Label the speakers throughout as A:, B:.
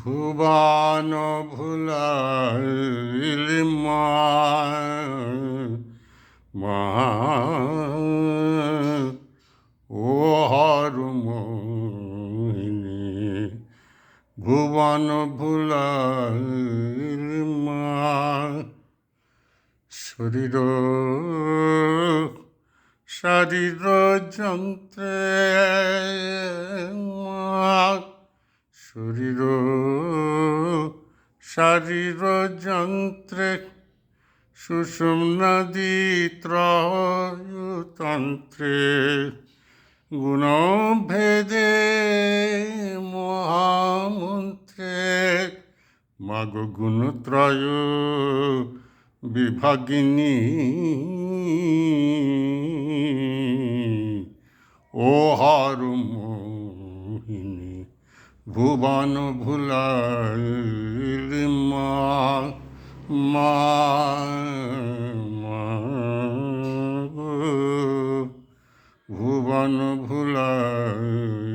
A: ভুবন ভুলাইলি ও হর মোহিনী ভুবন ভুলাইলি মা শরীর যন্ত্রে শারীর যন্ত্রে সুষুম্নাদি ত্রয়তন্ত্রে গুণভেদে মহামন্ত্রে মাগ গুণত্রয় বিভাগিনী ও হর মোহিনী ভুবন গো। ভুবন ভুলাইলি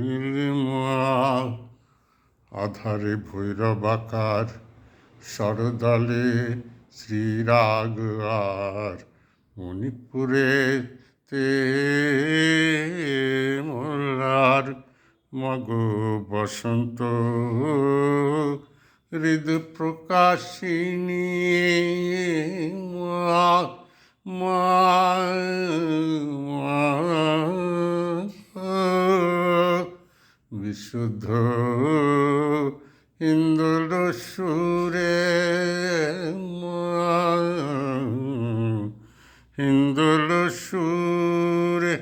A: আধারে ভৈরবাকার সরদলে শ্রীরাগ আর মণিপুরে তে মোল্লার মগ বসন্ত হৃদ প্রকাশিনী মা বিশুদ্ধ ইন্দোল সুরে হিন্দোল সুরে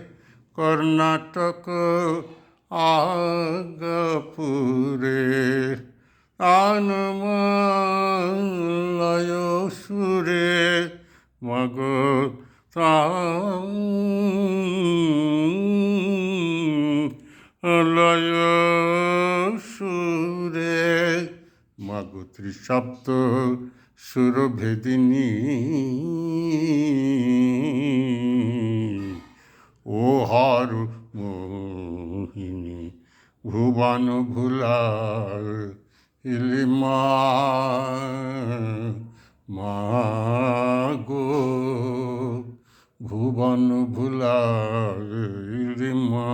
A: কর্ণাটক আগপুরে আনমলয় সুরে মগ লয় সুরে মাগো ত্রিসপ্ত সুরভেদিনী ও হর মোহিনী ভুবন ভুলার ইলিমা মা গো ভুবন ভুলার ইলিমা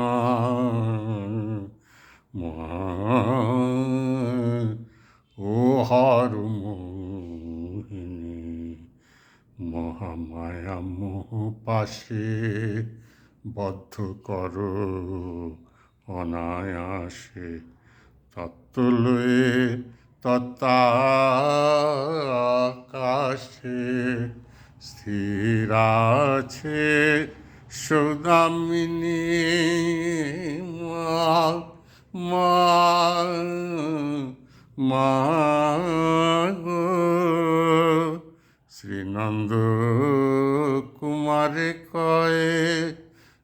A: ও হর মহামায়া মোহ পাশে বদ্ধ কর অনায়াসে তত্ত্বলয়ে তত্ত্বাকাশে স্থির আছে সৌদামিনী মা মা শ্রীনন্দ কুমারে কয়ে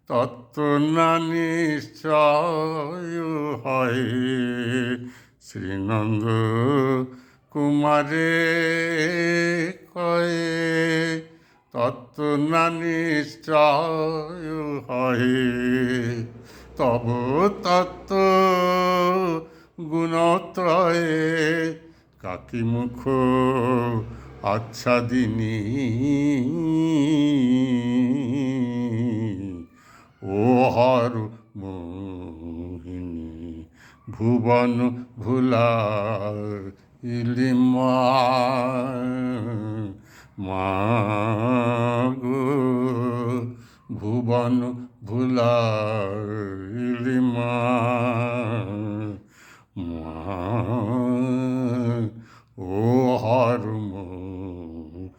A: তত্ত্ব না নিশ্চয় হয়। শ্রীনন্দ কুমারে কয়ে, তত্ত্ব না নিশ্চয় হয়। তব তত্ত্ব গুণত্রয়ে কাকি মুখ আচ্ছাদিনী। ও হর মোহিনী ভুবন ভুলা ইলিমা। মা গো ভুবন ভুলা ইলিমা। ও হর মোহিনী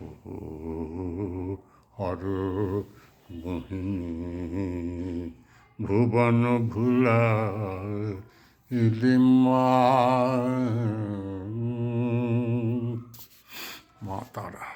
A: ও হর মোহিনী ভুবন ভুলা মা মাতারা